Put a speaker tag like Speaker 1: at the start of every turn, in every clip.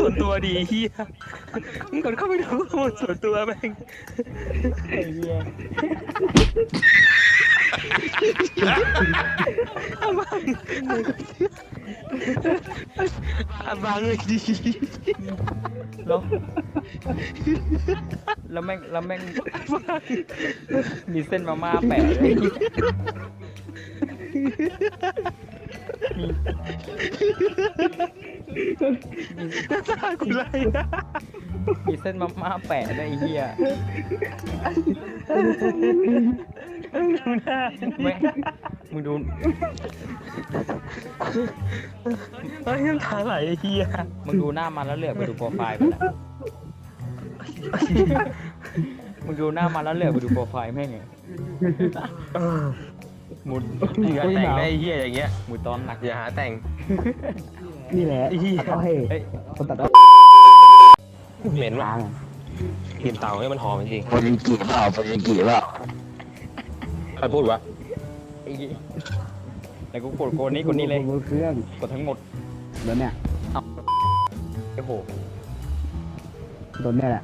Speaker 1: ส่วนตัวดีเฮียมึงกดเข้าไปดูข้อมูลส่วนตัวแม่ง
Speaker 2: ไอ้เหี้ย
Speaker 1: อาบังอาบังเลยดี
Speaker 2: แล้วแล้วแม่งแล้วแม่งมีเส้นมาม่าแปะเลย มี
Speaker 1: น่าตากูไรนะ
Speaker 2: มีเส้นมาม่าแปะด้วยไอ้เหี้ย
Speaker 1: ดูหน้า
Speaker 2: ไม่มึงดู
Speaker 1: เฮ้ยน้ำตาไหลไอ้เฮีย
Speaker 2: มึงดูหน้ามันแล้วเหลือบไปดูโปรไฟล์มันอะมึงดูหน้ามันแล้วเหลือบไปดูโปรไฟล์แม่งไง
Speaker 1: เออ
Speaker 2: มุด
Speaker 1: อย่าแต่งได้ไอ้เฮียอย่างเงี้ย
Speaker 2: มุดตอนหนัก
Speaker 1: อย่าหาแต่ง
Speaker 3: นี่แหละ
Speaker 1: ไอ้เหี้ย
Speaker 3: ตัดเอาให้
Speaker 2: เอ้ย
Speaker 3: คนตัดเอา
Speaker 1: เหม็นว่ะ
Speaker 3: ล้าง
Speaker 1: กลินเตาให้มันหอมจริง
Speaker 3: ปาจิกิเปล่าปาจิกิเปล่า
Speaker 1: ใครพูดวะ
Speaker 2: ไอ้เหี้ยแต่กูกดโกนนี้กดนี้เลย
Speaker 3: บนเครื่อง
Speaker 2: กดทั้งหมด
Speaker 3: โดนเนี่ย
Speaker 2: โอ้โห
Speaker 3: โดนเนี่ยแหละ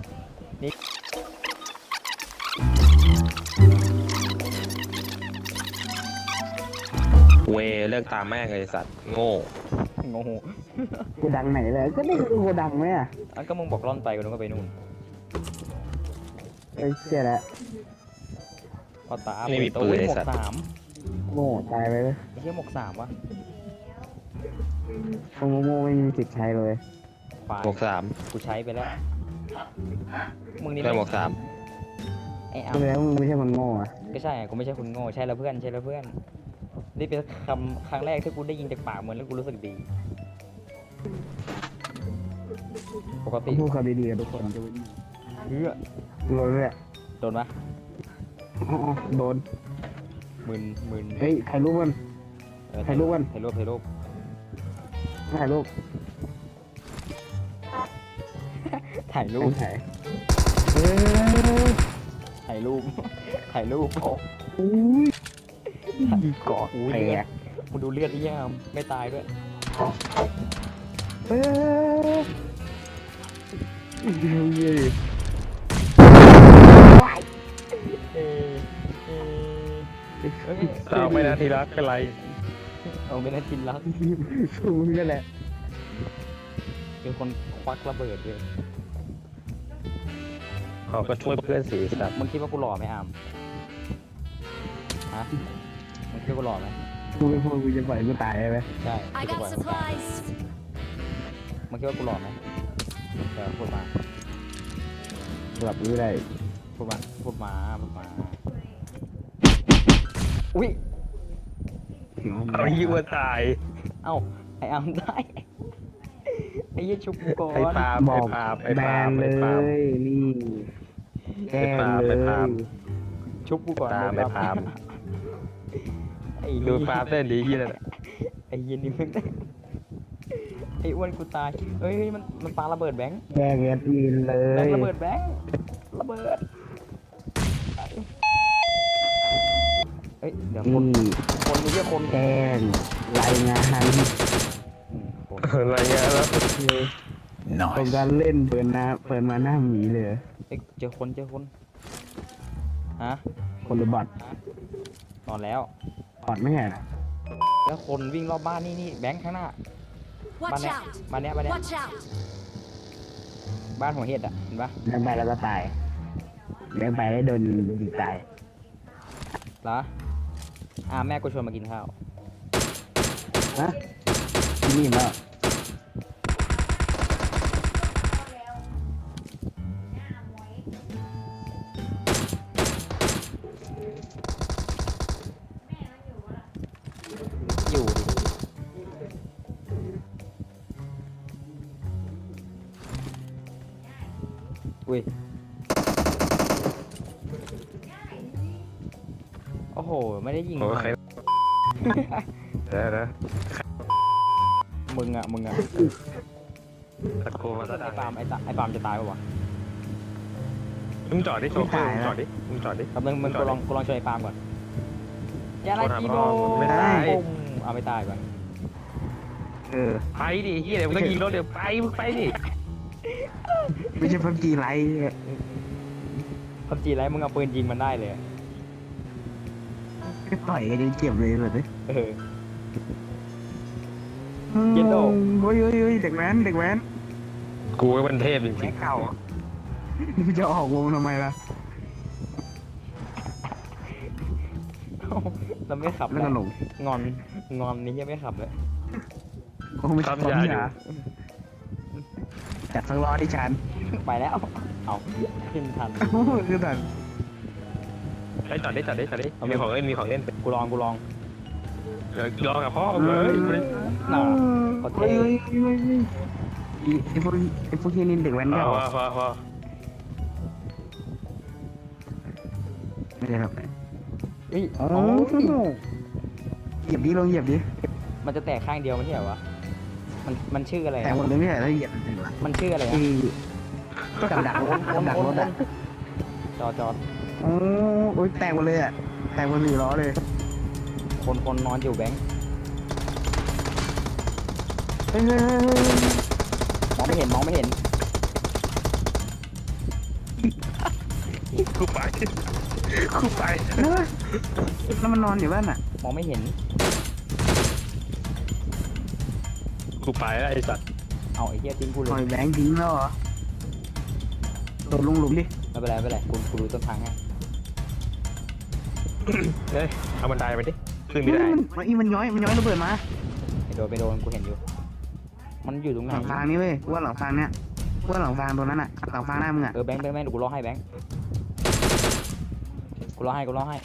Speaker 1: เวเลิกตามแม่งเลยสัตว์ โง่
Speaker 2: ง ง
Speaker 3: กูดังไหนเลยก็นี่คือกูดังไหมอะ
Speaker 2: อะก็มึงบอกร่อนไปกูนึกว่าไปนู่น
Speaker 3: ไอ้ยเชี่ยแล้ว
Speaker 2: พอตา
Speaker 1: ไม่มี
Speaker 2: เปิด
Speaker 1: ปืน
Speaker 2: โอ้ย
Speaker 1: ไอ้
Speaker 2: หมว
Speaker 1: สั
Speaker 2: ก
Speaker 1: ตว์
Speaker 2: สาม
Speaker 3: โง่ตายไปเลย
Speaker 2: ไอ้เหี้ยหมวกสามวะ
Speaker 3: โง่โง่ไม่มีสิทธิ์ใช้เลย
Speaker 2: ควาย
Speaker 1: หมวกสาม
Speaker 2: กูใช้ไปแล้วมึงนี่
Speaker 1: ได้หมวกสาม
Speaker 2: ไอ้อา
Speaker 3: ก็แล้วมึงไม่ใช่มันโง่อะ
Speaker 2: ก็ใช่อะกูไม่ใช่คนโง่ใช่แล้วเพื่อนใช่แล้วเพื่อนนี่เป็นคำครั้งแรกที่กูได้ยินจากปากมึงแล้วกูรู้สึกดี ปก
Speaker 3: ต้
Speaker 2: ติ
Speaker 3: องพูดคำดีๆกับทุกคนจะ
Speaker 2: เฮ้ย
Speaker 3: โดนเลย
Speaker 2: โดนปะ
Speaker 3: อ๋อโดน
Speaker 2: มึนมึน
Speaker 3: เฮ้ยถ่ายรูปมัน
Speaker 2: เออ
Speaker 3: ถ่ายรูปกัน
Speaker 2: ถ่ายรูปถ่ายรูป
Speaker 3: ถ่ายรูป
Speaker 2: ถ่ายรูป
Speaker 3: ถ่ายเฮ้ย
Speaker 2: ถ่ายรูปถ่ายรูป
Speaker 3: อุ้ยกอด
Speaker 2: อุ้ย
Speaker 3: แต
Speaker 2: เลือด
Speaker 3: ก
Speaker 2: มึงดูเลือดไอ้เหี้ยไม่ตายด้วย
Speaker 3: เฮ้ย เฮ้ย
Speaker 2: เออเอเอ
Speaker 1: เราไม่นาทีรักเป็นไร
Speaker 2: เอาไม่ได้กินรัก
Speaker 3: สูงกันแหละ
Speaker 2: เป็นคนควักระเบิดเลย
Speaker 1: เขาก็ช่วยเพื่อนสีสัตว์
Speaker 2: มึงคิดว่ากูหล่อไหมอามฮะมึงคิดว่ากูหล่อไหม
Speaker 3: กูไม่พูดกูจะปล่อยกูตายไหม
Speaker 2: ใช่กูจะปล่อยมึงคิดว่ากูหล่อไหม เดี๋ยวพูดมา
Speaker 3: หลับไม่ได้
Speaker 2: พูดมาพูดมาพูดมาอุ้ย
Speaker 1: เอายี่วัวตาย
Speaker 2: เอ้าไออามได้ไอ้เหี้ยชุบกูก่อน
Speaker 1: ไอ้ปาล์ม
Speaker 3: บ
Speaker 1: ไอ้
Speaker 3: อก
Speaker 1: ปาล์มไอ้
Speaker 3: แบ
Speaker 1: ปาล์
Speaker 3: น
Speaker 1: ม
Speaker 3: เล
Speaker 1: ไอ้ปาล์ม
Speaker 3: ยนี่แกล้ง
Speaker 1: ไป
Speaker 3: เล
Speaker 1: พาม
Speaker 3: ย
Speaker 2: ชุบกูก่อน
Speaker 1: ตาม
Speaker 2: เลย
Speaker 1: ไปพาม
Speaker 2: ไอ้
Speaker 1: ดู
Speaker 2: เหี้ย
Speaker 1: ปาล์มเต้นดีที่นั่นแหละ
Speaker 2: ไอ้เหี้ย็นนี่มึง ได้ไอ้อ้วนกูตายเอ้ยมันมันปาระเบิดแบงค์
Speaker 3: แกล้งแอดมินเล
Speaker 2: แบง
Speaker 3: ย
Speaker 2: ค์ระเบิดแบงค์ระเบิดเอ้ยเดี๋ยวคน
Speaker 3: นี่
Speaker 2: คนนี่เรียกคน
Speaker 3: แกล้งรายงาน
Speaker 2: อืมคน
Speaker 1: อะไรเงี้ยแล้ว
Speaker 3: ตรงการเล่นเปิดหน้าเปิดมาหน้าหมีเลย
Speaker 2: เอ้ยเจอคนเจอคนฮะ
Speaker 3: คนหรือบอท
Speaker 2: นอนแล้ว
Speaker 3: บอทไม่ใช่เหรอ
Speaker 2: แล้วคนวิ่งรอบบ้านนี่นี่แบงค์ข้างหน้า บ้าน
Speaker 4: Watch
Speaker 2: เนี้ย
Speaker 4: out.
Speaker 2: บ้านเนี้ยบ้านเนี้ย
Speaker 4: Watch out.
Speaker 2: บ้านหัวเห็ดอะเห็นปะ
Speaker 3: เลี้ยงไปแล้วก็ตายเลี้ยงไปแล้วโดนโดนยิงตาย
Speaker 2: เหรออ่าแม่กูชวนมากินข้าว
Speaker 3: ฮะที่นี่แล้ว
Speaker 2: อ้โห ไม่ได้ยิง
Speaker 1: โอเคเดี๋ยวนะ
Speaker 2: มึงอะ มึงอะ
Speaker 1: ตะโกนมาตะ
Speaker 2: ไอ้ปาล์มไอ้ตาไอ้ปาล์มจะตายปะวะ
Speaker 1: มึงจอดดิโชเฟอร์มึงจอดดิมึงจอดดิ
Speaker 2: แป๊บนึงมึงกูลองกูลองช่วยไอ้ปาล์มก่อนอย่าไล่
Speaker 1: โทรหา
Speaker 2: จี
Speaker 1: พ่
Speaker 2: โด
Speaker 1: อไม่ได้
Speaker 2: ปุ้มเอาไม่ตายก่อน
Speaker 3: เออ
Speaker 1: ไปดิเฮียเดี๋ยวมึงก็ยิงรถเดี๋ยวไปมึงไปดิ
Speaker 3: ไม่ใช่พับจีไลท์
Speaker 2: พับจีไรมึงเอาปืนยิงมันได้เลย อะ
Speaker 3: ต่อยกันยังเจ็บเลยแบบนี้
Speaker 2: เออ เย็นโด
Speaker 3: โอ้ยโอ้ยโอ้ยเด็กแว้นเด็กแว้น
Speaker 1: กูก็มันเทพจริ
Speaker 3: แม่
Speaker 1: ง
Speaker 3: เก่ามึงจะออกวงทำไมล่ะ
Speaker 2: เราไม่ขับ
Speaker 3: แล้วก็หลง
Speaker 2: งอนงอนนี้ยังไม่ขับเลย
Speaker 3: โอ้ไม่ทำยาอยู่จัดสักร้อยดิฉัน
Speaker 2: ไปแล้ว เอาขึ้นทัน
Speaker 3: โอ้โหคือแบบ
Speaker 1: ๆ ไอ้ยจอดดิจอดดิจอดดิมีของเล่นมีของเล่น
Speaker 2: กูลองกูลอง
Speaker 1: เดี๋ยวรอกับพ่อเลย
Speaker 2: น่ะขอโทษ
Speaker 3: เฮ้ยเฮ้ยเฮ้ยเฮ้ยอีไอ้พวกไอ้พวกที่นี่เด็กแว้น
Speaker 1: พ
Speaker 3: เก่า
Speaker 1: อพอพอ
Speaker 3: ไม่ใช่ครับ
Speaker 2: เฮ้ย
Speaker 3: อ๋อ
Speaker 2: เอา
Speaker 3: เหยียบดิลองเหยียบดิ
Speaker 2: มันจะแตกข้างเดียวไม่ใช่เหรอวะ มันมันชื่ออะไร
Speaker 3: แต่
Speaker 2: อะ
Speaker 3: หมดเลยไม่ใช่แล้วเหยียบถึงวะ
Speaker 2: มันชื่ออะไร
Speaker 3: ไอ้
Speaker 2: อะ
Speaker 3: กับดักรถกับดักรถอะ
Speaker 2: จอดจอด
Speaker 3: โอ้โอ้ยแตกหมดเลยอะ แตกหมดหนึ่งล้อเลย
Speaker 2: คนคนนอนอยู่แบงค์
Speaker 3: เฮ้ยเฮ้ยเฮ้ยเฮ้ย
Speaker 2: มองไม่เห็นมองไม่เห็น
Speaker 1: กูไปกูไป
Speaker 3: แล้วแล้วมันนอนอยู่บ้านอะ
Speaker 2: มองไม่เห็น
Speaker 1: กูไปแล้วไอ้สัตว์
Speaker 2: เอาไอ้เหี้ยทิ้งกูเล
Speaker 3: ปล่อยยแบงค์ทิ้งแล้วเหรอโดดลงหลุมดิ
Speaker 2: ไม่เป็นไรไม่เป็นไรกูกูรู้ต้นทางให้
Speaker 1: เฮ้ยเอาบันไดไปดิขึ้นไม่ได้
Speaker 3: มันมันอีมันย้อยมันย้อยระเบิดมา
Speaker 2: ไม่โดนไม่โดนกูเห็นอยู่ มันอยู่ตรงไห
Speaker 3: ห
Speaker 2: น
Speaker 3: ลังฟางนี่เว้ยกูว่าหลังฟางเนี้ยกูว่าหลังฟางตัวนั้นอะหลังฟางหน้ามึงอะ
Speaker 2: เออแบงค์แบงค์แบงค์เดี๋ยวกูรอให้แบงค์กูรอให้กูรอให้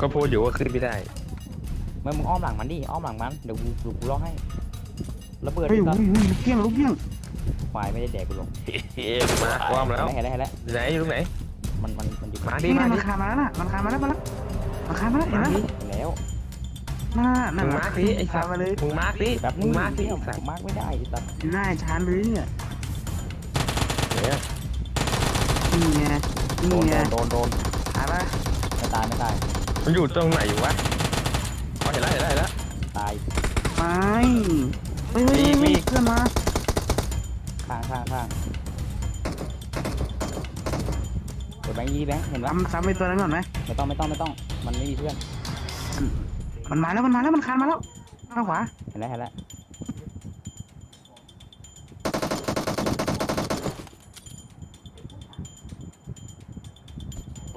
Speaker 1: ก็พูดอยู่ว่าขึ้นไม่ได้
Speaker 2: เมื่อมึงอ้อมหลังมันดิอ้อมหลังมันเดี๋ยวกูเดี๋ยวกูรอให้ระเบิด
Speaker 3: เฮ้ย
Speaker 2: ดิ
Speaker 3: อุ้
Speaker 2: ตั
Speaker 3: ย
Speaker 2: ด
Speaker 3: อุ้ยลูกเกี้ยงลูกเกี้ยง
Speaker 2: ควายไม่ได้แดกกูลง
Speaker 1: เอ๊ะมาความแล้ว
Speaker 2: เห็นแล้วเห็นแล้วเห็นแล้ว
Speaker 1: ไหนอยู่ตรงไหน
Speaker 2: มันมันมันอยู่
Speaker 1: มาดิ
Speaker 3: นี่
Speaker 1: มา
Speaker 3: มั
Speaker 1: ดิ
Speaker 3: นคามาแล้วน่ะมันคามาแล้วมาแล้วมันคามาแล้วเห็นไหม
Speaker 2: เห็นแล้ว
Speaker 3: น่า
Speaker 1: มึ
Speaker 3: นั่น
Speaker 1: ง
Speaker 3: น่ะ
Speaker 1: มาร์คดิไอ้สั
Speaker 3: คา
Speaker 1: ตว์
Speaker 3: มาเลย
Speaker 1: มึงมาร์คดิ
Speaker 2: แบบ
Speaker 1: มึ
Speaker 2: นี้
Speaker 1: งมาร์คดิ
Speaker 2: เนี่ย
Speaker 1: ไอ้สัตว์
Speaker 2: มาร์กไม่ได้ไอ้ตัด
Speaker 3: หน้าชานเลยเนี่ย
Speaker 1: เนี่ย
Speaker 3: นี่ไง
Speaker 2: โด
Speaker 3: นี่
Speaker 2: น
Speaker 3: ไง
Speaker 2: โดนโดน
Speaker 3: หาปะ
Speaker 2: ไม่ตายไม่ตาย
Speaker 1: มันอยู่ตรงไหนอยู่วะอ๋อเห็นแล้วเห็นแล้วเห็นแล้ว
Speaker 2: ตาย
Speaker 3: ไม่เฮ้ยเฮ้ย
Speaker 1: มี
Speaker 3: เฮ้ย
Speaker 1: มี
Speaker 3: เพื่อนมา
Speaker 2: ข้างข้างข้าง ดี๋ยวแบงค์ยี่แบงค์เห็นปะ
Speaker 3: ซ้ำซ้ำไปตัวนั้นก่อนไหม
Speaker 2: ไม่ต้องไม่ต้องไม่ต้อง มันไม่มีเพื่อน
Speaker 3: มันมาแล้วมันมาแล้วมันคานมาแล้วข้างขวา
Speaker 2: เห็นแล้วเห็นแล้ว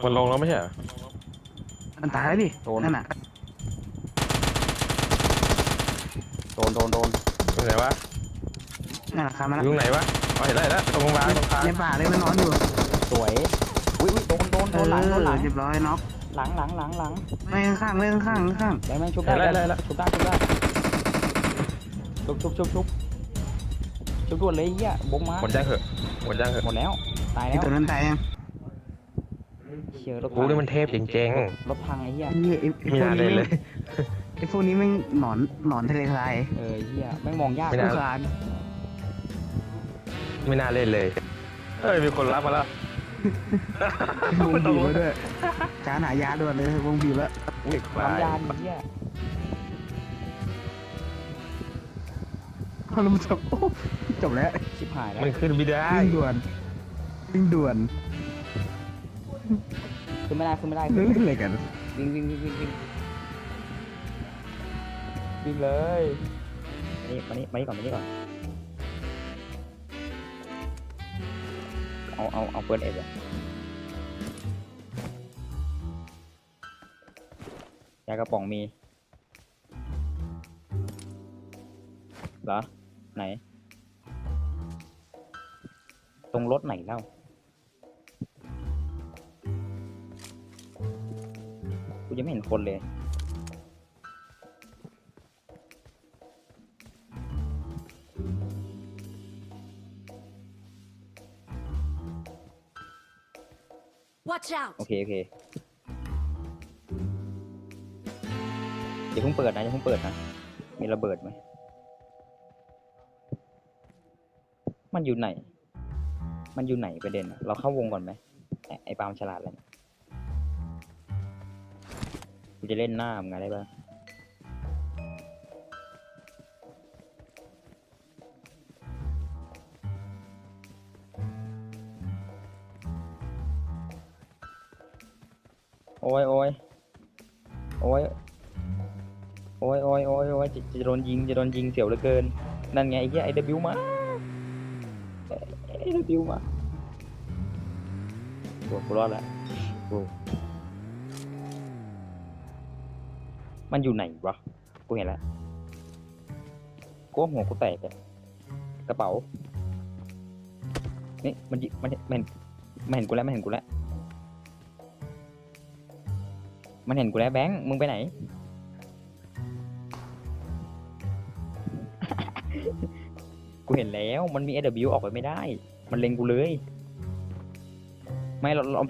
Speaker 1: มันลงแล้วไม่ใช่เหรอ
Speaker 3: มันตายแล้วดินั่นน่ะ
Speaker 2: โดนโดนโดน
Speaker 1: ตรงไหนวะ
Speaker 3: นั่นน่ะคานมา
Speaker 1: อ
Speaker 3: แล้ว
Speaker 1: ยู่ตรงไหนวะอ๋อเห็นแล้วเห็นแล้วตรงกลางตรงกลาง
Speaker 3: ในป่าเลยมันนอนอยู่
Speaker 2: สวย อุ้ยอุ้ยโดนโดน
Speaker 3: เอ
Speaker 2: โดนหลังโดนหลั
Speaker 3: องเรียบร้อยน็อก
Speaker 2: หลังหลังหลังหลัง
Speaker 3: ไม่ข้างๆไม่ข้างๆข้าง
Speaker 2: แบงค์แบงค์ชุบได้
Speaker 1: เห็นแล้วเห็นแล้ว
Speaker 2: ชุบได้ชุบได้ชุบชุบชุบชุบชุบด่วนเลยไอ้เหี้ยบงมา
Speaker 1: หมดยังเหอะหมดยังเหอะ
Speaker 2: หมดแล้วตาย
Speaker 3: ๆไอ
Speaker 2: แล้ว
Speaker 3: ตัวนั้นตายยัง
Speaker 2: เชียร์รถ
Speaker 1: กูนี่มันเทพจริง
Speaker 2: รถพังไอ้เหี้ย
Speaker 3: ไอ้เหี้ยไอ้
Speaker 1: ๆ
Speaker 3: ไอ้
Speaker 1: ไม่
Speaker 3: พวก
Speaker 1: น่า
Speaker 3: นี้
Speaker 1: เล่น
Speaker 3: แม่
Speaker 1: เล
Speaker 3: ง
Speaker 1: ย
Speaker 3: ไอ้พวกนี้แม่งหนอนหนอนทะเลทราย
Speaker 2: เออไอ้เหี้ยแม่งมองยาก
Speaker 1: ไม่น่า
Speaker 3: ผู้คลาน
Speaker 1: ไม่น่าเล่นเลยเอ้ยมีคนรับมาแล้ว
Speaker 3: วงบีบไว้ด้วยจานหายาด่วนเลยวงบีบแล้ว
Speaker 2: อุ้ยความยานไอ้เหี้ย
Speaker 3: เอาแล้วมันจบโอ้จบแล้ว
Speaker 2: ชิบหายแล้ว
Speaker 1: มันขึ้นไม่ได้
Speaker 3: วิ่งด่วนวิ่งด่วน
Speaker 2: ขึ้นไม่ได้ขึ้นไม่ได้
Speaker 3: เล่นอะไรกัน
Speaker 2: วิ่งวิ่งวิ่งวิ่งวิ่งวิ่งเลยมานี่มานี่มานี่ก่อนมานี่ก่อน เอาเอาเอาเปิดเอ็ดยากระป๋องมีเหรอ ไหน ตรงรถไหนเล่ากูยังไม่เห็นคนเลย
Speaker 4: Watch out!
Speaker 2: โอเค โอเคอย่าเพิ่งเปิดนะอย่าเพิ่งเปิดนะ มีระเบิดไหม มันอยู่ไหน มันอยู่ไหนประเด็นอะเราเข้าวงก่อนไหมไอ้ไอ้ปาล์มฉลาดเลยกูจะเล่นหน้ามึงไงได้บ้า โอ้ยโอ้ยโอ้ยโอ้ยโอ้ยโอ้ยโอ้ยจะจะโดนยิงจะโดนยิงเสียวเหลือเกิน นั่นไงไอ้เหี้ยไอ้เดบิวมาไอเดบิวมาโอ้กูรอดละโอ้มันอยู่ไหนวะ กูเห็นแล้วกูว่าหัวกูแตกอะกระเป๋า นี่มันยิมันมันเห็นมันเห็นกูแล้วมันเห็นกูแล้ว มันเห็นกูแล้วแบงค์ มึงไปไหน กูเห็นแล้ว มันมี AW ออกไปไม่ได้ มันเล็งกูเลย ไม่เราเรา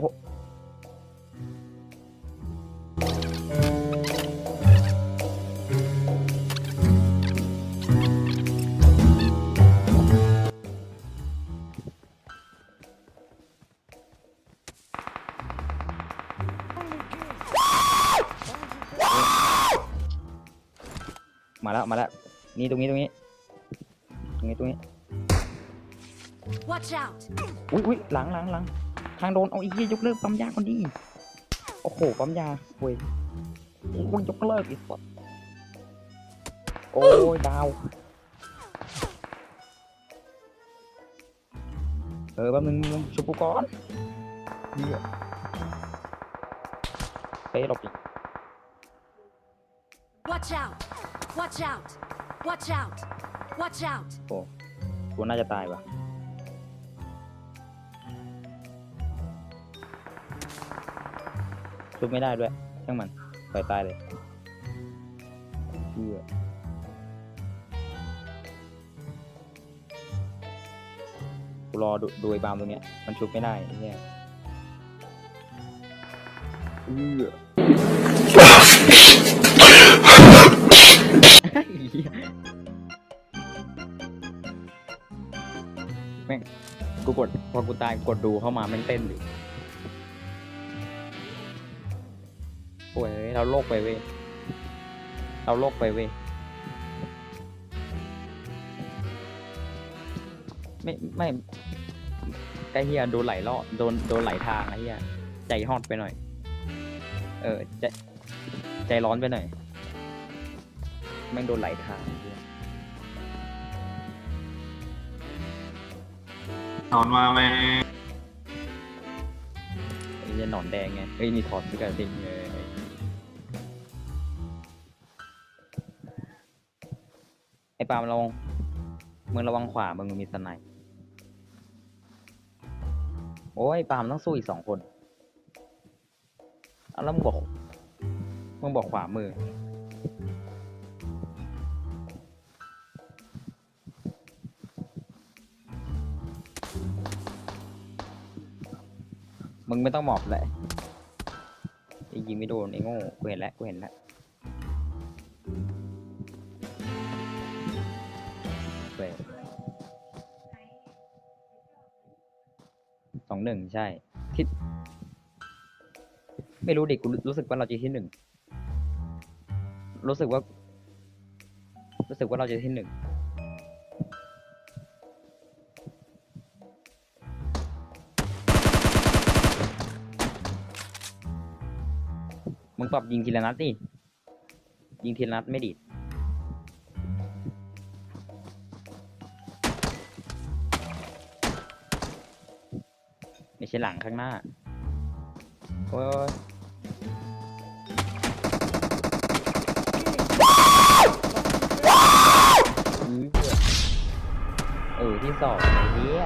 Speaker 2: มาแล้วมาแล้วนี่ตรงนี้ตรงนี้ ตรงนี้ตรงนี้
Speaker 4: Watch out!
Speaker 2: อุ้ยอุ้ยหลังหลังหลังทางโดนเอาอีกยกเลิกปั๊มยาคนดีโอ้โหปั๊มยาเว้ยโอ้ยยกเลิกอีกสัสโอ้ยดาวเออแป๊บนึงมึงชุบกูก่อนเหี้ยเป๊ะหลบดิ
Speaker 4: Watch out! Watch out! Watch out! Watch out!
Speaker 2: โอ้กูน่าจะตายว่ะ ชุบไม่ได้ด้วยช่างมันปล่อยตายเลยเหี้ยกูรอดูดูไอ้บามตรงเนี้ย มันชุบไม่ได้ไอ้เนี่ยเอื้อ แม่งกูกดพอกูตายกดดูเข้ามาแม่งเต้นดิโอ้ยเราโลกไปเว้ยเราโลกไปเว้ยไม่ไม่ไอเฮียโดนไหลล่อโดนโดนไหลทางไอเฮียใจฮอตไปหน่อย เออใจใจร้อนไปหน่อย แม่งโดนไหลทางไอ้เหี้ย
Speaker 5: นอนมาแม่
Speaker 2: ไอ้เหี้ยหนอนแดงไงเอ้ยนี่ถอดเสื้อกระดิ่งเลยไอ้ปาล์มระวังมึงระวังขวามึงมีสไนป์โอ้ยปาล์มต้องสู้อีกสองคนเอาแล้วมึงบอกมึงบอกขวามือ มึงไม่ต้องหมอบเลยยิงไม่โดนไอ้โง่กูเห็นแล้วกูเห็นแล้วเว้ยสองหนึ่งใช่ที่ไม่รู้ดิกูรู้สึกว่าเราจะที่หนึ่งรู้สึกว่า รู้สึกว่าเราจะที่หนึ่ง มึงปรับยิงทีละนัดดิยิงทีละนัดไม่ดีดไม่ใช่หลังข้างหน้าโอ้ยโอ้ยอื้อเออที่สองไอ้เหี้ย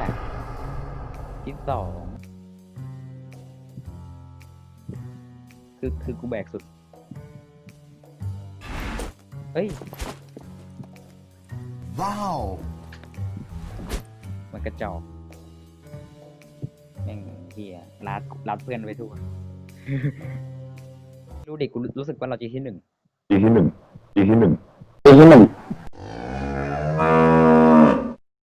Speaker 2: ที่สอง คือคือกูแบกสุด เฮ้ย
Speaker 6: ว้าว
Speaker 2: มันกระจอกแม่งเฮียรัดรัดเพื่อนไว้ทั่ว รู้เด็กกูรู้สึกว่าเราจะที่หนึ่ง
Speaker 5: ทีที่หนึ่งทีที่หนึ่ง